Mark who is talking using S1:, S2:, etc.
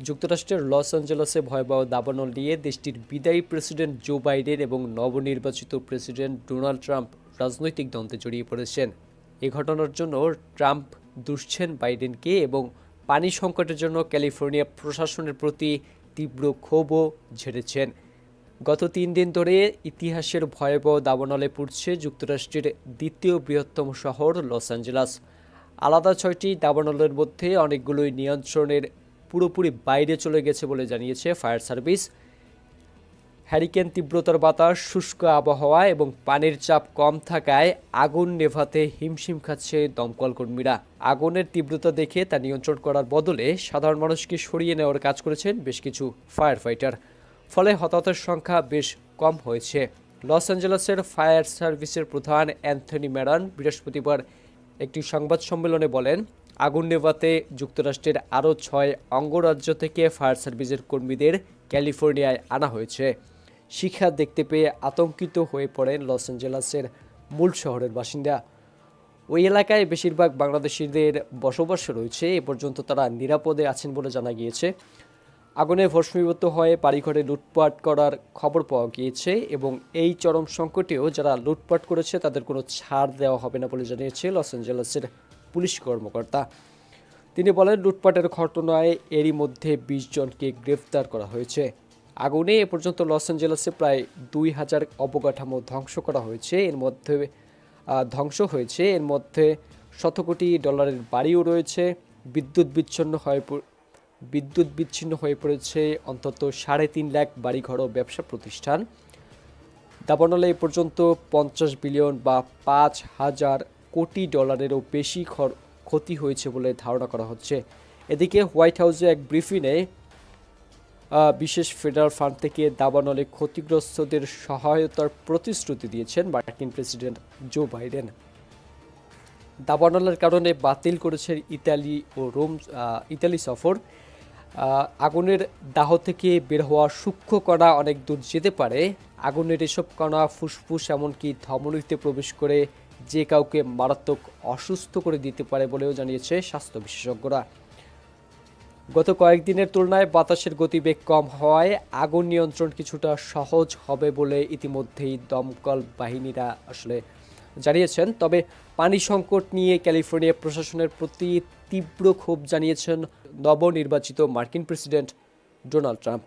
S1: যুক্তরাষ্ট্রের লস অ্যাঞ্জেলেসে ভয়াবহ দাবানল নিয়ে দেশটির বিদায়ী প্রেসিডেন্ট জো বাইডেন এবং নবনির্বাচিত প্রেসিডেন্ট ডোনাল্ড ট্রাম্প রাজনৈতিক দ্বন্দ্বে জড়িয়ে পড়েছেন। এ ঘটনার জন্য ট্রাম্প দুষছেন বাইডেনকে এবং পানি সংকটের জন্য ক্যালিফোর্নিয়া প্রশাসনের প্রতি তীব্র ক্ষোভও ঝেড়েছেন। গত তিন দিন ধরে ইতিহাসের ভয়াবহ দাবানলে পড়ছে যুক্তরাষ্ট্রের দ্বিতীয় বৃহত্তম শহর লস অ্যাঞ্জেলাস। আলাদা ছয়টি দাবানলের মধ্যে অনেকগুলোই নিয়ন্ত্রণের পুরোপুরি বাইরে চলে গেছে বলে জানিয়েছে ফায়ার সার্ভিস। হ্যারিকেন তীব্রতার বাতাস, শুষ্ক আবহাওয়া এবং পানির চাপ কম থাকায় আগুন নেভাতে হিমশিম খাচ্ছে দমকল কর্মীরা। আগুনের তীব্রতা দেখে তা নিয়ন্ত্রণ করার বদলে সাধারণ মানুষকে সরিয়ে নেওয়ার কাজ করেছেন বেশ কিছু ফায়ার ফাইটার ফলে হতাহতের সংখ্যা বেশ কম হয়েছে। লস অ্যাঞ্জেলেসের ফায়ার সার্ভিসের প্রধান অ্যান্থনি ম্যারান বৃহস্পতিবার একটি সংবাদ সম্মেলনে বলেন আগুন নেভাতে যুক্তরাষ্ট্রের আরও ছয় অঙ্গরাজ্য থেকে ফায়ার সার্ভিসের কর্মীদের ক্যালিফোর্নিয়ায় আনা হয়েছে। শিক্ষা দেখতে পেয়ে আতঙ্কিত হয়ে পড়েন লস অ্যাঞ্জেলেসের মূল শহরের বাসিন্দা। ওই এলাকায় বেশিরভাগ বাংলাদেশিদের বসবাস রয়েছে। এ পর্যন্ত তারা নিরাপদে আছেন বলে জানা গিয়েছে। আগুনে ভস্মীভূত হয়ে বাড়িঘরে লুটপাট করার খবর পাওয়া গিয়েছে এবং এই চরম সংকটেও যারা লুটপাট করেছে তাদের কোনো ছাড় দেওয়া হবে না বলে জানিয়েছে লস অ্যাঞ্জেলেসের পুলিশ কর্মকর্তা। তিনি বলেন, লুটপাটের ঘটনায় এরই মধ্যে বিশ জনকে গ্রেফতার করা হয়েছে। আগুনে এ পর্যন্ত লস অ্যাঞ্জেলেসে প্রায় দুই হাজার অবকাঠামো ধ্বংস করা হয়েছে। এর মধ্যে ধ্বংস হয়েছে। এর মধ্যে শত কোটি ডলারের বাড়িও রয়েছে। বিদ্যুৎ বিচ্ছিন্ন হয়ে বিদ্যুৎ বিচ্ছিন্ন হয়ে পড়েছে অন্তত সাড়ে তিন লাখ বাড়িঘর ও ব্যবসা প্রতিষ্ঠান। দাবানলে এ পর্যন্ত পঞ্চাশ বিলিয়ন বা পাঁচ হাজার কোটি ডলারেরও বেশি ক্ষতি হয়েছে বলে ধারণা করা হচ্ছে। এদিকে হোয়াইট হাউসে এক ব্রিফিংয়ে বিশেষ ফেডারেল ফান্ড থেকে দাবানলে ক্ষতিগ্রস্তদের সহায়তার প্রতিশ্রুতি দিয়েছেন মার্কিন প্রেসিডেন্ট জো বাইডেন। দাবানলের কারণে বাতিল করেছে ইতালি ও রোম ইতালি সফর। আগুনের দাহ থেকে বের হওয়া সূক্ষ্ম কণা অনেক দূর যেতে পারে। আগুনের এসব কণা ফুসফুস, এমনকি ধমনীতে প্রবেশ করে যে কাউকে মারাত্মক অসুস্থ করে দিতে পারে বলেও জানিয়েছে স্বাস্থ্য বিশেষজ্ঞরা। গত কয়েকদিনের তুলনায় বাতাসের গতিবেগ কম হওয়ায় আগুন নিয়ন্ত্রণ কিছুটা সহজ হবে বলে ইতিমধ্যেই দমকল বাহিনীরা আসলে জানিয়েছেন। তবে পানি সংকট নিয়ে ক্যালিফোর্নিয়া প্রশাসনের প্রতি তীব্র ক্ষোভ জানিয়েছেন নবনির্বাচিত মার্কিন প্রেসিডেন্ট ডোনাল্ড ট্রাম্প।